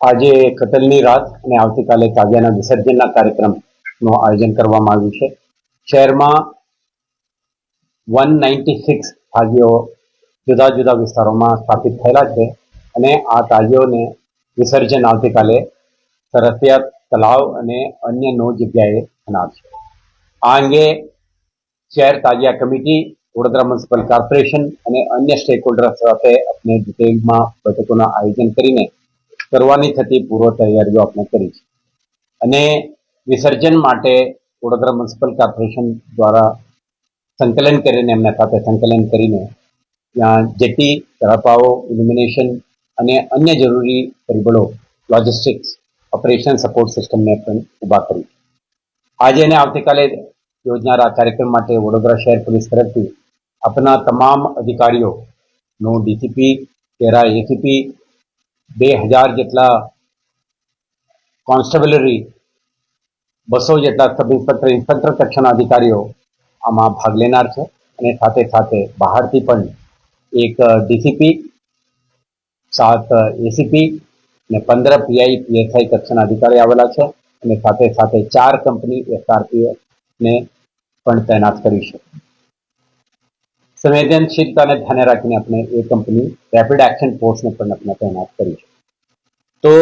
આજે કતલની રાત અને આવતીકાલે કાવ્યાના વિસર્જનના કાર્યક્રમનું આયોજન કરવામાં આવ્યું છે. શહેરમાં વન નાઇન્ટી સિક્સ તાજીઓ જુદા જુદા વિસ્તારોમાં સ્થાપિત થયેલા છે અને આ તાજીઓને વિસર્જન આવતીકાલે સરસિયા તલાવ અને અન્ય નવ જગ્યાએ થનાર છે. આ અંગે શહેર તાજિયા કમિટી, વડોદરા મ્યુનિસિપલ કોર્પોરેશન અને અન્ય સ્ટેક હોલ્ડર સાથે આપણે ડિટેલમાં બેઠકોના આયોજન કરીને કરવાની થતી પૂર્વ તૈયારીઓ આપણે કરી છે. અને વિસર્જન માટે વડોદરા મ્યુનિસિપલ કોર્પોરેશન દ્વારા સંકલન કરીને, એમના સાથે સંકલન કરીને ત્યાં જેટી તળાપાઓ ઇલ્યુમિનેશન અને અન્ય જરૂરી પરિબળો, લોજિસ્ટિક્સ, ઓપરેશન સપોર્ટ સિસ્ટમને પણ ઊભા કરી આજે અને આવતીકાલે યોજનારા કાર્યક્રમ માટે વડોદરા શહેર પોલીસ તરફથી આપના તમામ અધિકારીઓનું ડીસીપી તેરા એસીપી બે હજાર જેટલા કોન્સ્ટેબલરી, બસો જેટલા સબ ઇન્સ્પેક્ટર ઇન્સ્પેક્ટર કક્ષાના અધિકારીઓ આમાં ભાગ લેનાર છે. અને સાથે સાથે બહારથી પણ એક ડીસીપી, સાત એસીપી અને પંદર પીઆઈ, પીએસઆઈ કક્ષાના અધિકારી આવેલા છે. અને સાથે સાથે ચાર કંપની, એસઆરપીએફ ને પણ તૈનાત કરી છે. સંવેદનશીલતાને ધ્યાને રાખીને આપણે એ કંપની રેપિડ એક્શન ફોર્સને પણ આપણે તૈનાત કરી છે. તો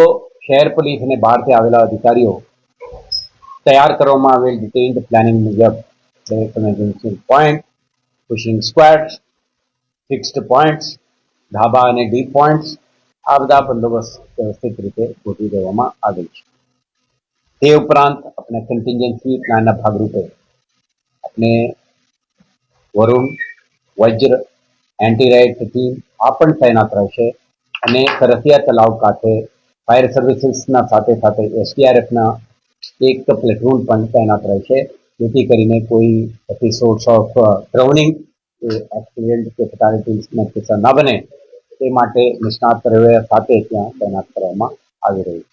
શહેર પોલીસ અને બહારથી આવેલા અધિકારીઓ તૈયાર કરવામાં આવેલ ડિટેઇન્ડ પ્લાનિંગ મુજબ emergency point pushing squads fixed points ધાબા અને ડી પોઈન્ટ્સ આ બધા બંદોબસ્ત વ્યવસ્થિત રીતે ગોઠવી દેવામાં આવેલ છે. તે ઉપરાંત આપણે કન્ટિન્જન્સી પ્લાનના ભાગરૂપે આપણે Varun Vajra anti riot team આ પણ તૈનાત રહેશે અને સરસિયા તલાવ ખાતે ફાયર સર્વિસીસના સાથે સાથે એસડીઆરએફના એક પ્લેટૂન પણ તૈનાત રહેશે, જેથી કરીને કોઈ એપિસોડ્સ ઓફ ડ્રાઉનિંગ કે કે ફેટાલિટીઝના કિસ્સા ન બને, તે માટે નિષ્ણાત તરવૈયા સાથે ત્યાં તૈનાત કરવામાં આવી રહી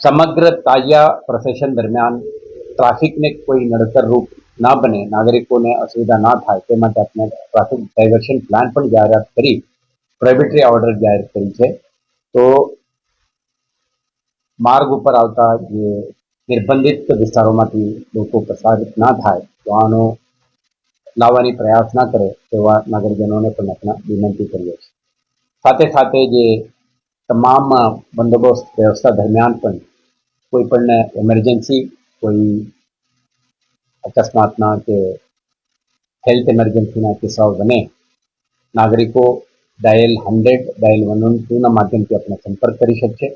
સમગ્ર તાજિયા પ્રોસેશન દરમિયાન ટ્રાફિકને કોઈ નડતર રૂપ ના બને, નાગરિકોને અસુવિધા ના થાય, તે માટે આપણે ટ્રાફિક ડાયવર્શન પ્લાન પણ જાહેરાત કરી પ્રાઇવેટરી ઓર્ડર જાહેર કરી છે. તો માર્ગ ઉપર આવતા જે નિર્બંધિત વિસ્તારોમાંથી લોકો પ્રસારિત ના થાય, વાહનો લાવવાની પ્રયાસ ના કરે, તેવા નાગરિકજનોને પણ આપણે વિનંતી કરીએ છીએ. સાથે સાથે જે તમામ બંદોબસ્ત વ્યવસ્થા દરમિયાન પણ કોઈ પણ એમરજન્સી કોઈ અકસ્માતના કે હેલ્થ એમરજન્સીના કિસ્સાઓ બને, નાગરિકો dial hundred dial one one ટુના માધ્યમથી આપણે સંપર્ક કરી શકશે.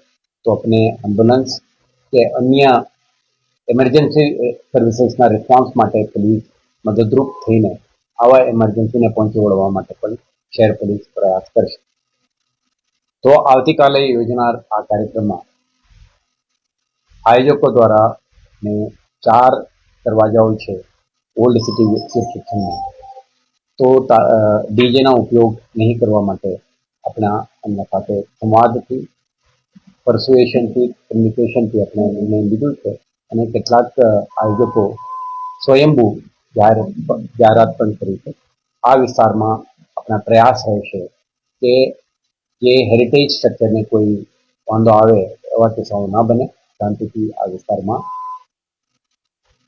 તો આપણે એમ્બ્યુલન્સ કે અન્ય એમરજન્સી સર્વિસીસના રિસ્પોન્સ માટે પોલીસ મદદરૂપ થઈને આવા ઇમરજન્સીને પહોંચી વળવા માટે પણ શહેર પોલીસ પ્રયાસ કરશે. તો આવતીકાલે યોજનાર આ કાર્યક્રમમાં આયોજકો દ્વારા ચાર દરવાજાઓ છે ઓલ્ડ સિટી સેક્શનમાં તો ડીજેના ઉપયોગ નહીં કરવા માટે આપણા એમના સાથે સંવાદથી પરસ્યુએશનથી કમ્યુનિકેશનથી આપણે નિર્ણય લીધું છે અને કેટલાક આયોજકો સ્વયંભૂ જાહેર, જાહેરાત પણ કરી છે. આ વિસ્તારમાં આપણા પ્રયાસ રહેશે કે જે હેરિટેજ સ્ટ્રક્ચરને કોઈ વાંધો આવે એવા કિસ્સાઓ ના બને. શાંતિથી આ વિસ્તારમાં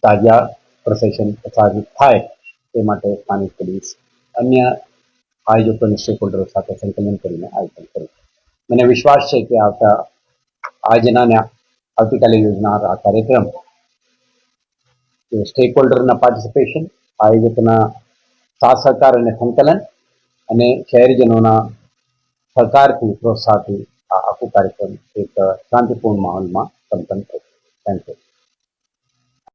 તાજા પ્રોસેશન પ્રસારિત થાય તે માટે સ્થાનિક પોલીસ અન્ય આયોજકો અને સ્ટેક સાથે સંકલન કરીને આયોજન કર્યું મને વિશ્વાસ છે કે આવતા આજના આવતીકાલે યોજનાર આ કાર્યક્રમ સ્ટેક હોલ્ડરના પાર્ટિસિપેશન આયોજકના સાથ સહકાર અને સંકલન અને શહેરીજનોના સહકારથી પ્રોત્સાહથી આ આખું કાર્યક્રમ એક શાંતિપૂર્ણ માહોલમાં સંપન્ન થશે. Thank you